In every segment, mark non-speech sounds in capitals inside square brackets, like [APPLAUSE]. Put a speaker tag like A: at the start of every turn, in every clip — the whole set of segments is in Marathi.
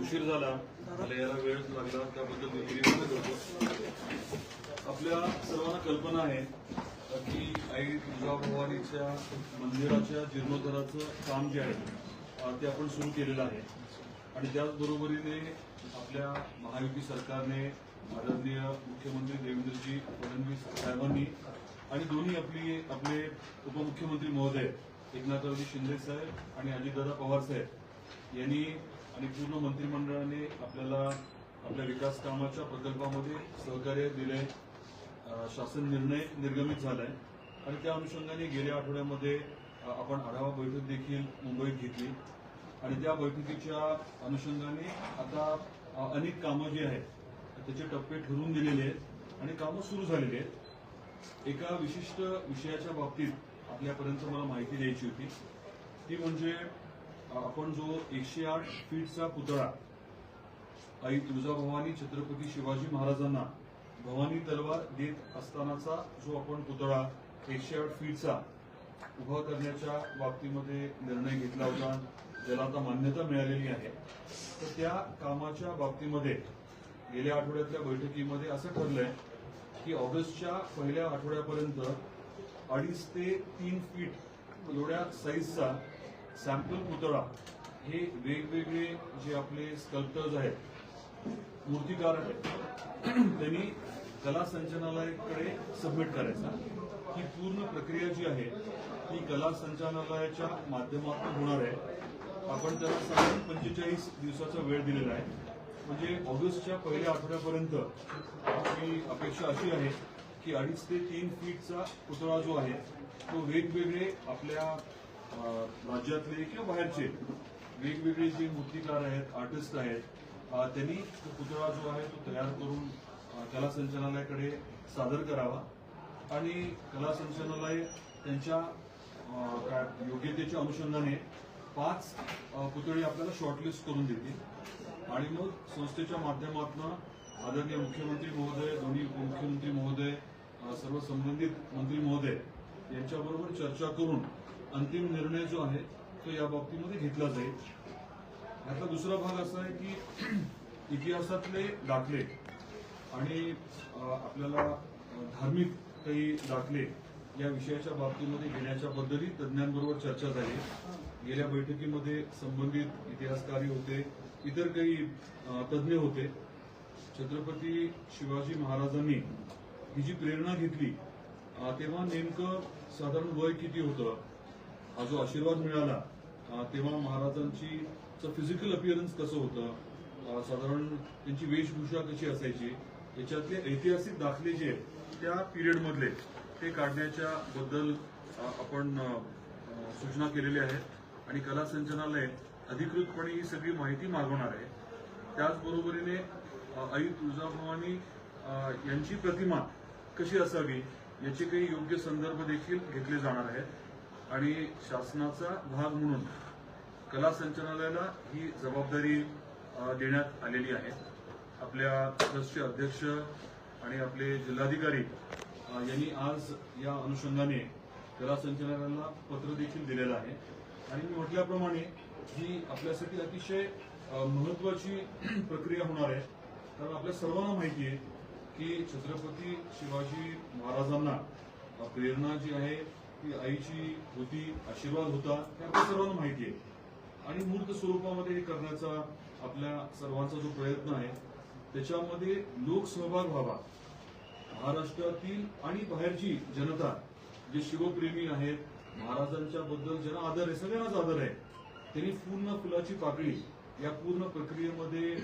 A: उशीर झाला मला यायला वेळ लागला त्याबद्दल मी करतो आपल्या सर्वांना कल्पना आहे की आई तुळजाभवानीच्या मंदिराच्या जीर्णोद्धाराचं काम जे आहे ते आपण सुरू केलेलं आहे. आणि त्याचबरोबरीने आपल्या महायुती सरकारने आदरणीय मुख्यमंत्री देवेंद्रजी फडणवीस साहेबांनी आणि दोन्ही आपली आपले उपमुख्यमंत्री महोदय एकनाथरावजी शिंदे साहेब आणि अजितदादा पवार साहेब यांनी आणि पूर्ण मंत्रिमंडळाने आपल्याला आपल्या विकास कामाच्या प्रकल्पामध्ये सहकार्य दिले शासन निर्णय निर्गमित झालाय. आणि त्या अनुषंगाने गेल्या आठवड्यामध्ये आपण आढावा बैठक देखील मुंबईत घेतली. आणि त्या बैठकीच्या अनुषंगाने आता अनेक कामं जी आहेत त्याचे टप्पे ठरवून दिलेले आहेत आणि कामं सुरू झालेली आहेत. एका विशिष्ट विषयाच्या बाबतीत आपल्यापर्यंत मला माहिती द्यायची होती. ती म्हणजे आपण जो एकशे आठ फीटचा पुतळा आई तुळजाभवानी छत्रपती शिवाजी महाराजांना भवानी तलवार देत असतानाचा जो आपण पुतळा एकशे आठ फीटचा उभा करण्याच्या बाबतीमध्ये निर्णय घेतला होता ज्याला आता मान्यता मिळालेली आहे तर त्या कामाच्या बाबतीमध्ये गेल्या आठवड्यातल्या बैठकीमध्ये असं ठरलंय की ऑगस्टच्या पहिल्या आठवड्यापर्यंत अडीच ते तीन फीट एवढ्या साईजचा सॅम्पल पुतळा हे वेगवेगळे जे आपले स्कल्प्टर्स आहेत मूर्तिकार आहेत त्यांनी कला संचालनालयाकडे सबमिट करायचा. ही पूर्ण प्रक्रिया जी आहे ती कला संचालनालयाच्या माध्यमातून होणार आहे. आपण त्याला साधारण पंचेचाळीस दिवसाचा वेळ दिलेला आहे. म्हणजे ऑगस्टच्या पहिल्या आठवड्यापर्यंत आपली अपेक्षा अशी आहे की अडीच ते तीन फीटचा पुतळा जो आहे तो वेगवेगळे आपल्या राज्यातले किंवा बाहेरचे वेगवेगळे जे मूर्तिकार आहेत आर्टिस्ट आहेत त्यांनी तो पुतळा जो आहे तो तयार करून कला संचालनालयाकडे सादर करावा आणि कला संचालनालय त्यांच्या योग्यतेच्या अनुषंगाने पाच पुतळी पुतळे आपल्याला शॉर्टलिस्ट करून देतील. आणि मग संस्थेच्या माध्यमातून आदरणीय मुख्यमंत्री महोदय दोन्ही उपमुख्यमंत्री महोदय सर्व संबंधित मंत्री महोदय यांच्याबरोबर चर्चा करून अंतिम निर्णय जो आहे तो या बाबतीमध्ये घेतला जाईल. यातला दुसरा भाग असा आहे की [CLEARS THROAT] इतिहासातले दाखले आणि आपल्याला धार्मिक काही दाखले या विषयाच्या बाबतीमध्ये घेण्याच्या बद्दलही तज्ज्ञांबरोबर चर्चा झाली. गेल्या बैठकीमध्ये संबंधित इतिहासकारी होते इतर काही तज्ज्ञ होते. छत्रपती शिवाजी महाराजांनी ही जी प्रेरणा घेतली तेव्हा नेमकं साधारण वय किती होतं? हा जो आशीर्वाद मिळाला तेव्हा महाराजांची फिजिकल अपिअरन्स कसं होतं? साधारण त्यांची वेशभूषा कशी असायची? याच्यातले ऐतिहासिक दाखले जे आहेत त्या पिरियड मधले ते काढण्याच्या बद्दल आपण सूचना केलेल्या आहेत. आणि कला संचनालय अधिकृतपणे ही सगळी माहिती मागवणार आहे. त्याचबरोबरीने आई तुळजाभवानी यांची प्रतिमा कशी असावी याचे काही योग्य संदर्भ देखील घेतले जाणार आहेत. आणि शासनाचा भाग म्हणून कला संचालनालयाला ही जबाबदारी देण्यात आलेली आहे. आपल्या ट्रस्टचे अध्यक्ष आणि आपले जिल्हाधिकारी यांनी आज या अनुषंगाने कला संचालनालयाला पत्र देखील दिलेलं आहे. आणि मी म्हटल्याप्रमाणे ही आपल्यासाठी अतिशय महत्वाची प्रक्रिया होणार आहे कारण आपल्या सर्वांना माहिती आहे की छत्रपती शिवाजी महाराजांना प्रेरणा जी आहे ती आईची होती आशीर्वाद होता हे आपल्या सर्वांना माहिती आहे. आणि मूर्त स्वरूपामध्ये हे करण्याचा आपल्या सर्वांचा जो प्रयत्न आहे त्याच्यामध्ये लोकसहभाग व्हावा. महाराष्ट्रातील आणि बाहेरची जनता जे शिवप्रेमी आहेत महाराजांच्या बद्दल ज्यांना आदर आहे सगळ्यांनाच आदर आहे त्यांनी पूर्ण फुलाची पाकळी या पूर्ण प्रक्रियेमध्ये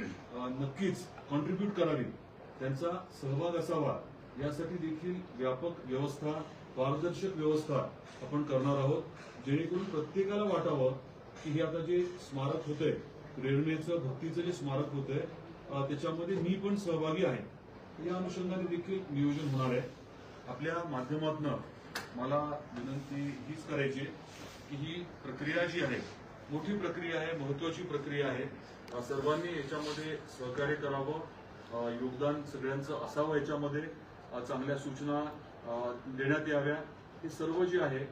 A: नक्कीच कॉन्ट्रीब्यूट करावी. त्यांचा सहभाग असावा. यासाठी देखील व्यापक व्यवस्था पारदर्शक व्यवस्था आपण करणार आहोत जेणेकरून प्रत्येकाला वाटावं की हे आता जे स्मारक होतंय प्रेरणेचं भक्तीचं जे स्मारक होतंय त्याच्यामध्ये मी पण सहभागी आहे. या अनुषंगाने देखील नियोजन होणार आहे. आपल्या माध्यमातनं मला विनंती हीच करायची की ही प्रक्रिया जी आहे मोठी प्रक्रिया आहे महत्वाची प्रक्रिया आहे सर्वांनी याच्यामध्ये सहकार्य करावं योगदान सगळ्यांचं असावं याच्यामध्ये चांगल्या सूचना देण्यात याव्या. हे सर्व जे आहे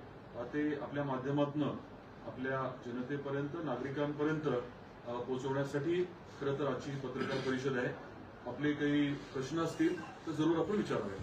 A: ते आपल्या माध्यमातून आपल्या जनतेपर्यंत नागरिकांपर्यंत पोहोचवण्यासाठी खरं तर आजची पत्रकार परिषद आहे. आपले काही प्रश्न असतील तर जरूर आपण विचारावे.